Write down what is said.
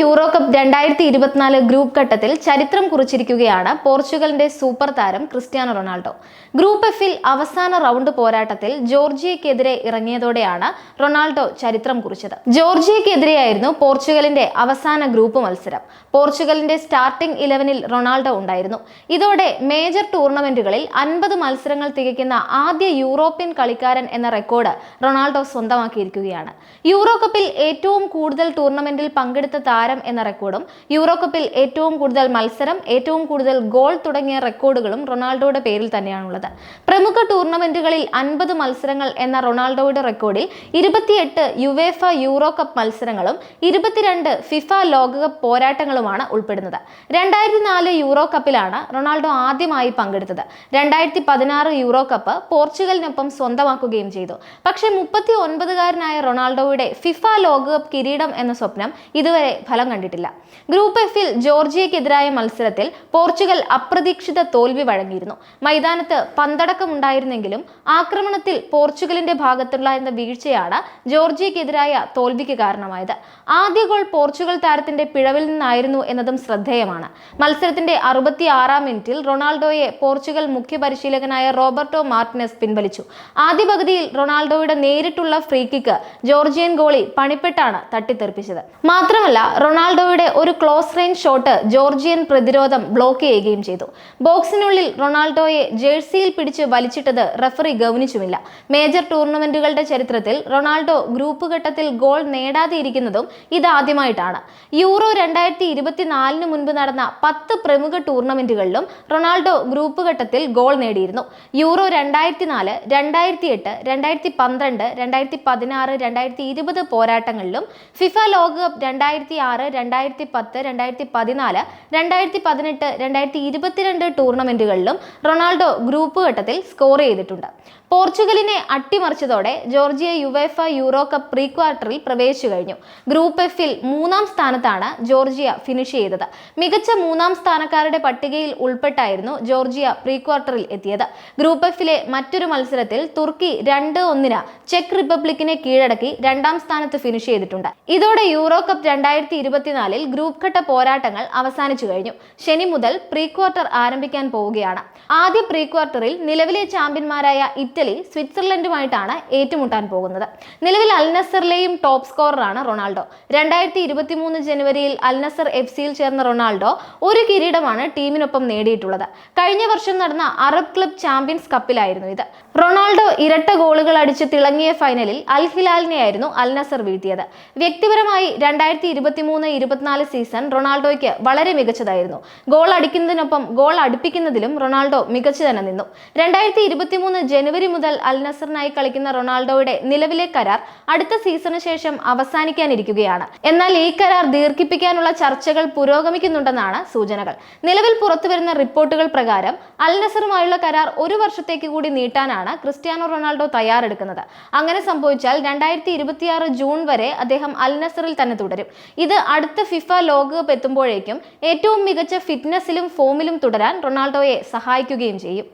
Euro cup രണ്ടായിരത്തി ഇരുപത്തിനാല് group ഘട്ടത്തിൽ ചരിത്രം കുറിച്ചിരിക്കുകയാണ് പോർച്ചുഗലിന്റെ സൂപ്പർ താരം ക്രിസ്ത്യാനോ റൊണാൾഡോ. ഗ്രൂപ്പ് എഫിൽ അവസാന റൗണ്ട് പോരാട്ടത്തിൽ ജോർജിയക്കെതിരെ ഇറങ്ങിയതോടെയാണ് റൊണാൾഡോ ചരിത്രം കുറിച്ചത്. ജോർജിയക്കെതിരെയായിരുന്നു പോർച്ചുഗലിന്റെ അവസാന ഗ്രൂപ്പ് മത്സരം. പോർച്ചുഗലിന്റെ സ്റ്റാർട്ടിംഗ് ഇലവനിൽ റൊണാൾഡോ ഉണ്ടായിരുന്നു. ഇതോടെ മേജർ ടൂർണമെന്റുകളിൽ അൻപത് മത്സരങ്ങൾ തികയ്ക്കുന്ന ആദ്യ യൂറോപ്യൻ കളിക്കാരൻ എന്ന റെക്കോർഡ് റൊണാൾഡോ സ്വന്തമാക്കിയിരിക്കുകയാണ്. യൂറോ കപ്പിൽ ഏറ്റവും കൂടുതൽ ടൂർണമെന്റിൽ പങ്കെടുത്ത താരം എന്ന റെക്കോർഡും യൂറോ കപ്പിൽ ഏറ്റവും കൂടുതൽ മത്സരം ഏറ്റവും കൂടുതൽ ഗോൾ തുടങ്ങിയ റെക്കോർഡുകളും റൊണാൾഡോയുടെ പേരിൽ തന്നെയാണുള്ളത്. പ്രമുഖ ടൂർണമെന്റുകളിൽ അൻപത് മത്സരങ്ങൾ എന്ന റൊണാൾഡോയുടെ റെക്കോർഡിൽ ഇരുപത്തിയെട്ട് യുവേഫ യൂറോ കപ്പ് മത്സരങ്ങളും ഇരുപത്തിരണ്ട് ഫിഫ ലോകകപ്പ് പോരാട്ടങ്ങളുമാണ് ഉൾപ്പെടുന്നത്. രണ്ടായിരത്തി നാല് യൂറോ കപ്പിലാണ് റൊണാൾഡോ ആദ്യമായി പങ്കെടുത്തത്. രണ്ടായിരത്തി പതിനാറ് യൂറോ കപ്പ് പോർച്ചുഗലിനൊപ്പം സ്വന്തമാക്കുകയും ചെയ്തു. പക്ഷേ മുപ്പത്തി ഒൻപതുകാരനായ റൊണാൾഡോയുടെ ഫിഫ ലോകകപ്പ് കിരീടം എന്ന സ്വപ്നം ഇതുവരെ ഫലം കണ്ടിട്ടില്ല. ഗ്രൂപ്പ് എഫിൽ ജോർജിയക്കെതിരായ മത്സരത്തിൽ പോർച്ചുഗൽ അപ്രതീക്ഷിത തോൽവി വഴങ്ങിയിരുന്നു. മൈതാനത്ത് പന്തടക്കമുണ്ടായിരുന്നെങ്കിലും ആക്രമണത്തിൽ പോർച്ചുഗലിന്റെ ഭാഗത്തുണ്ടായിരുന്ന വീഴ്ചയാണ് ജോർജിയക്കെതിരായ തോൽവിക്ക് കാരണമായത്. ആദ്യ ഗോൾ പോർച്ചുഗൽ താരത്തിന്റെ പിഴവിൽ നിന്നായിരുന്നു എന്നതും ശ്രദ്ധേയമാണ്. മത്സരത്തിന്റെ അറുപത്തി ആറാം മിനിറ്റിൽ റൊണാൾഡോയെ പോർച്ചുഗൽ മുഖ്യ പരിശീലകനായ റോബർട്ടോ മാർട്ടിനസ് പിൻവലിച്ചു. ആദ്യ പകുതിയിൽ റൊണാൾഡോയുടെ നേരിട്ടുള്ള ഫ്രീ കിക്ക് ജോർജിയൻ ഗോളി പണിപ്പെട്ടാണ് തട്ടിത്തെറിപ്പിച്ചത്. മാത്രമല്ല റൊണാൾഡോയുടെ ഒരു ക്ലോസ് റേഞ്ച് ഷോട്ട് ജോർജിയൻ പ്രതിരോധം ബ്ലോക്ക് ചെയ്യുകയും ചെയ്തു. ബോക്സിനുള്ളിൽ റൊണാൾഡോയെ ജേഴ്സിയിൽ പിടിച്ച് വലിച്ചിട്ടത് റഫറി ഗൗനിച്ചുമില്ല. മേജർ ടൂർണമെന്റുകളുടെ ചരിത്രത്തിൽ റൊണാൾഡോ ഗ്രൂപ്പ് ഘട്ടത്തിൽ ഗോൾ നേടാതെ ഇരിക്കുന്നതും ഇതാദ്യമായിട്ടാണ്. യൂറോ രണ്ടായിരത്തി ഇരുപത്തിനാലിന് മുൻപ് നടന്ന പത്ത് പ്രമുഖ ടൂർണമെന്റുകളിലും റൊണാൾഡോ ഗ്രൂപ്പ് ഘട്ടത്തിൽ ഗോൾ നേടിയിരുന്നു. യൂറോ രണ്ടായിരത്തി നാല് രണ്ടായിരത്തി എട്ട് രണ്ടായിരത്തി പന്ത്രണ്ട് രണ്ടായിരത്തി പതിനാറ് രണ്ടായിരത്തി ഇരുപത് പോരാട്ടങ്ങളിലും ഫിഫ ലോകകപ്പ് രണ്ടായിരത്തി ആറ് രണ്ടായിരത്തി പത്ത് രണ്ടായിരത്തി പതിനാല് രണ്ടായിരത്തി പതിനെട്ട് രണ്ടായിരത്തി ഇരുപത്തിരണ്ട് ടൂർണമെന്റുകളിലും റൊണാൾഡോ ഗ്രൂപ്പ് ഘട്ടത്തിൽ സ്കോർ ചെയ്തിട്ടുണ്ട്. പോർച്ചുഗലിനെ അട്ടിമറിച്ചതോടെ Georgia UEFA Euro cup pre ക്വാർട്ടറിൽ പ്രവേശിച്ചു കഴിഞ്ഞു. ഗ്രൂപ്പ് എഫിൽ മൂന്നാം സ്ഥാനത്താണ് ജോർജിയ ഫിനിഷ് ചെയ്തത്. മികച്ച മൂന്നാം സ്ഥാനക്കാരുടെ പട്ടികയിൽ ഉൾപ്പെട്ടായിരുന്നു ജോർജിയ പ്രീ ക്വാർട്ടറിൽ എത്തിയത്. ഗ്രൂപ്പ് എഫിലെ മറ്റൊരു മത്സരത്തിൽ തുർക്കി രണ്ട് ഒന്നിന് ചെക്ക് റിപ്പബ്ലിക്കിനെ കീഴടക്കി രണ്ടാം സ്ഥാനത്ത് ഫിനിഷ് ചെയ്തിട്ടുണ്ട്. ഇതോടെ യൂറോ കപ്പ് രണ്ടായിരത്തി ഇരുപത്തിനാലിൽ ഗ്രൂപ്പ് ഘട്ട പോരാട്ടങ്ങൾ അവസാനിച്ചു കഴിഞ്ഞു. ശനി മുതൽ പ്രീ ക്വാർട്ടർ ആരംഭിക്കാൻ പോവുകയാണ്. ആദ്യ പ്രീ ക്വാർട്ടറിൽ നിലവിലെ ചാമ്പ്യന്മാരായ ഇറ്റലി സ്വിറ്റ്സർലൻഡുമായിട്ടാണ് ഏറ്റുമുട്ടാൻ പോകുന്നത്. നിലവിൽ അൽനസറിലെയും ടോപ്പ് സ്കോററാണ് റൊണാൾഡോ. രണ്ടായിരത്തി ഇരുപത്തി മൂന്ന് ജനുവരിയിൽ അൽനസർ എഫ് സിയിൽ ചേർന്ന റൊണാൾഡോ ഒരു കിരീടമാണ് ടീമിനൊപ്പം നേടിയിട്ടുള്ളത്. കഴിഞ്ഞ വർഷം നടന്ന അറബ് ക്ലബ് ചാമ്പ്യൻസ് കപ്പിലായിരുന്നു ഇത്. റൊണാൾഡോ ഇരട്ട ഗോളുകൾ അടിച്ച് തിളങ്ങിയ ഫൈനലിൽ അൽ ഹിലാലിനെയായിരുന്നു അൽ നസർ വീഴ്ത്തിയത്. വ്യക്തിപരമായി രണ്ടായിരത്തി ഇരുപത്തി മൂന്ന് ഇരുപത്തിനാല് സീസൺ റൊണാൾഡോയ്ക്ക് വളരെ മികച്ചതായിരുന്നു. ഗോൾ അടിക്കുന്നതിനൊപ്പം ഗോൾ അടുപ്പിക്കുന്നതിലും റൊണാൾഡോ മികച്ചു തന്നെ നിന്നു. രണ്ടായിരത്തി ഇരുപത്തി മൂന്ന് ജനുവരി മുതൽ അൽ നസറിനായി കളിക്കുന്ന റൊണാൾഡോയുടെ നിലവിലെ കരാർ അടുത്ത സീസണു ശേഷം അവസാനിക്കാനിരിക്കുകയാണ്. എന്നാൽ ഈ കരാർ ദീർഘിപ്പിക്കാനുള്ള ചർച്ചകൾ പുരോഗമിക്കുന്നുണ്ടെന്നാണ് സൂചനകൾ. നിലവിൽ പുറത്തുവരുന്ന റിപ്പോർട്ടുകൾ പ്രകാരം അൽ നസറുമായുള്ള കരാർ ഒരു വർഷത്തേക്ക് കൂടി നീട്ടാനാണ് ക്രിസ്ത്യാനോ റൊണാൾഡോ തയ്യാറെടുക്കുന്നത്. അങ്ങനെ സംഭവിച്ചാൽ രണ്ടായിരത്തി ഇരുപത്തിയാറ് ജൂൺ വരെ അദ്ദേഹം അൽ നസറിൽ തന്നെ തുടരും. ഇത് അടുത്ത ഫിഫ ലോകകപ്പ് എത്തുമ്പോഴേക്കും ഏറ്റവും മികച്ച ഫിറ്റ്നസിലും ഫോമിലും തുടരാൻ റൊണാൾഡോയെ സഹായിക്കുകയും ചെയ്യും.